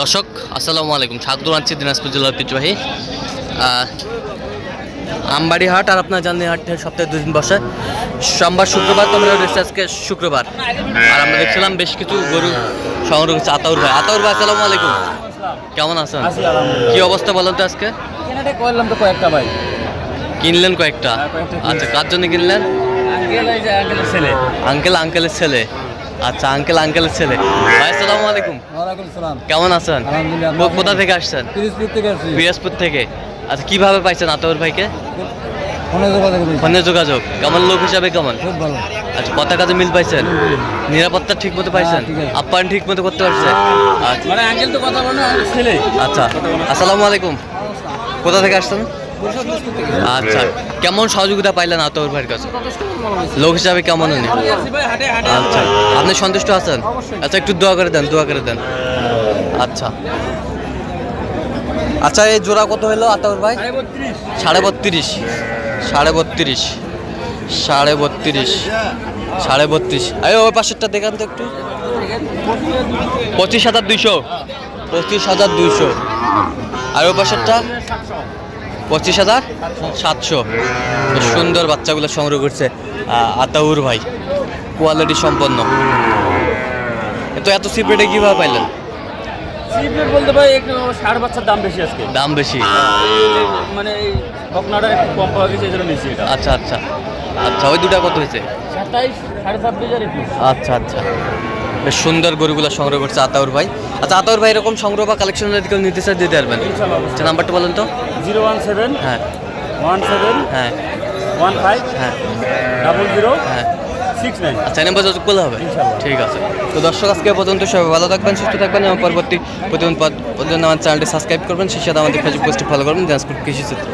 দর্শক আসসালামু আলাইকুম। স্বাগত আনছি দিনাজপুর জেলার ঐতিহ্যবাহী আমবাড়ি হাট আর আপনার জাননি হাট সপ্তাহে দুদিন বসে। সোমবার শুক্রবার তো আমরা রয়েছে আজকে শুক্রবার। আর আমরা দেখছিলাম বেশ কিছু গরু সংগ্রহ করছে আতাউর ভাই। আতাউর ভাই আসসালামু আলাইকুম। কেমন আছেন? আছি কি অবস্থা বলেন তো আজকে? করলাম তো কয়েকটা ভাই। কিনলেন কয়েকটা? হ্যাঁ। আচ্ছা কার জন্য কিনলেন? আঙ্কেল আঙ্কেলের ছেলে। আচ্ছা আঙ্কেল আঙ্কেলের ছেলে। ভাই আসসালামু আলাইকুম। কেমন আছেন? কোথা থেকে আসছেন? পিরিজপুর থেকে আচ্ছা কীভাবে পাইছেন আতর ভাইকে? ফোনে যোগাযোগ কেমন লোক হিসাবে কেমন? আচ্ছা কথা কাজে মিল পাইছেন? নিরাপত্তা ঠিক মতো পাইছেন? হ্যাঁ, আপ্যায়ন ঠিক মতো করতে পারছেন আচ্ছা মানে ছেলে। আচ্ছা আসসালামু আলাইকুম। কোথা থেকে আসছেন? আচ্ছা কেমন সহযোগিতা পাইলেন আতর ভাইয়ের কাছে? লোক হিসাবে কেমন উনি? আচ্ছা আপনি সন্তুষ্ট আছেন? আচ্ছা একটু দোয়া করে দেন, দোয়া করে দেন। আচ্ছা। আচ্ছা এই জোড়া কত হলো আতাউর ভাই? সাড়ে বত্রিশ। সাড়ে বত্রিশ। সাড়ে বত্রিশ। সাড়ে বত্রিশ। আরে ওই পাশেরটা দেখান তো একটু। পঁচিশ হাজার দুইশো। পঁচিশ হাজার দুইশো। আর ওই পাশেরটা? পঁচিশ হাজার? সাতশো। সুন্দর বাচ্চাগুলো সংগ্রহ করছে আতাউর ভাই। কোয়ালিটি সম্পন্ন। তো এত সিপ্রেটে কীভাবে পাইলেন? সিপ্রেট বলতে ভাই একটু ষাট বাচ্চার দাম বেশি আজকে। দাম বেশি। মানে এই বকনাটা একটু কম পাওয়া গেছে এই জন্য নিচ্ছি এটা। আচ্ছা আচ্ছা। আচ্ছা ওই দুটা কত হয়েছে? সাতাইশ সাড়ে ছাব্বিশ আর একুশ। আচ্ছা আচ্ছা। বেশ সুন্দর গরুগুলো সংগ্রহ করছে আতাউর ভাই। আচ্ছা আতাউর ভাই এরকম সংগ্রহ বা কালেকশন যদি কেউ নিতে চায় দিতে পারবেন? আচ্ছা নাম্বারটা বলেন তো। জিরো ওয়ান সেভেন হ্যাঁ। ওয়ান সেভেন হ্যাঁ। ওয়ান ফাইভ হ্যাঁ। ডাবল জিরো হ্যাঁ। আচ্ছা নাম্বার করলে হবে? ইনশাআল্লাহ। ঠিক আছে। তো দর্শক আজকে পর্যন্ত সবাই ভালো থাকবেন সুস্থ থাকবেন এবং পরবর্তী প্রতিদিন পর্যন্ত আমার চ্যানেলটি সাবস্ক্রাইব করবেন। সেই সাথে আমাদের ফেসবুক পেজটি ফলো করবেন দিনাজপুর কৃষি চিত্র।